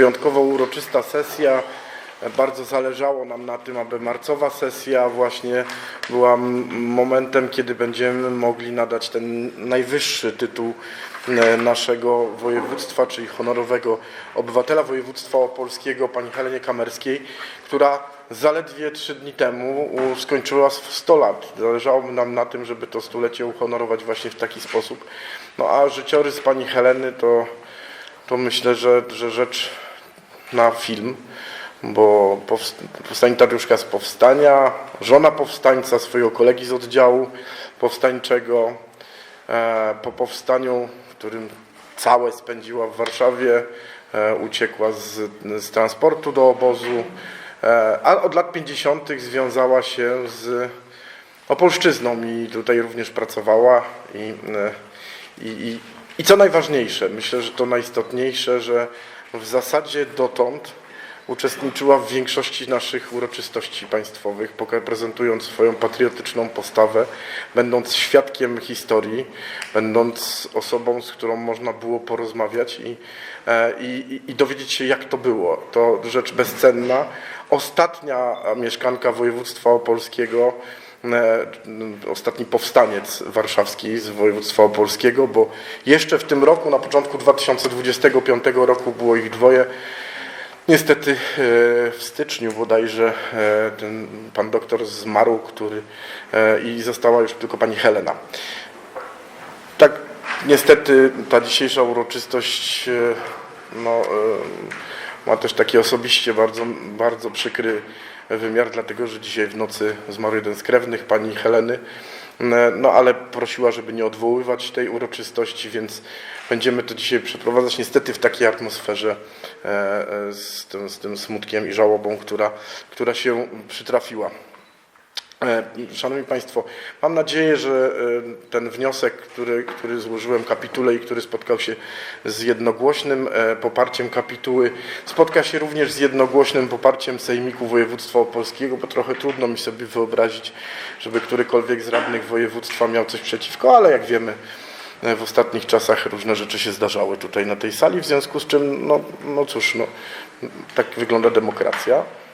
Wyjątkowo uroczysta sesja. Bardzo zależało nam na tym, aby marcowa sesja właśnie była momentem, kiedy będziemy mogli nadać ten najwyższy tytuł e, naszego województwa, czyli honorowego obywatela województwa opolskiego, pani Helenie Kamerskiej, która zaledwie trzy dni temu skończyła s- 100 lat. Zależało nam na tym, żeby to stulecie uhonorować właśnie w taki sposób. No a życiorys pani Heleny to to myślę, że, że rzecz na film, bo sanitariuszka z powstania, żona powstańca, swojego kolegi z oddziału powstańczego, e, po powstaniu, w którym całe spędziła w Warszawie, e, uciekła z, z transportu do obozu, e, a od lat 50. związała się z Opolszczyzną i tutaj również pracowała i, i, i, i co najważniejsze, myślę, że to najistotniejsze, że w zasadzie dotąd uczestniczyła w większości naszych uroczystości państwowych, prezentując swoją patriotyczną postawę, będąc świadkiem historii, będąc osobą, z którą można było porozmawiać i, e, i, i- dowiedzieć się, jak to było. To rzecz bezcenna. Ostatnia mieszkanka województwa opolskiego, ostatni powstaniec warszawski z województwa opolskiego, bo jeszcze w tym roku, na początku 2025 roku było ich dwoje. Niestety e, w styczniu bodajże e, ten pan doktor zmarł, który e, i została już tylko pani Helena. Tak, niestety ta dzisiejsza uroczystość e, no, e, ma też taki osobiście bardzo, bardzo przykry wymiar, dlatego że dzisiaj w nocy zmarł jeden z krewnych pani Heleny. E, No ale prosiła, żeby nie odwoływać tej uroczystości, więc będziemy to dzisiaj przeprowadzać niestety w takiej atmosferze e, e, z tym, z tym smutkiem i żałobą, która, która się przytrafiła. E, Szanowni Państwo, mam nadzieję, że e, ten wniosek, który, który złożyłem kapitule i który spotkał się z jednogłośnym e, poparciem kapituły, spotka się również z jednogłośnym poparciem Sejmiku Województwa Opolskiego, bo trochę trudno mi sobie wyobrazić, żeby którykolwiek z radnych województwa miał coś przeciwko, ale jak wiemy, w ostatnich czasach różne rzeczy się zdarzały tutaj na tej sali, w związku z czym, no, no cóż, no, tak wygląda demokracja.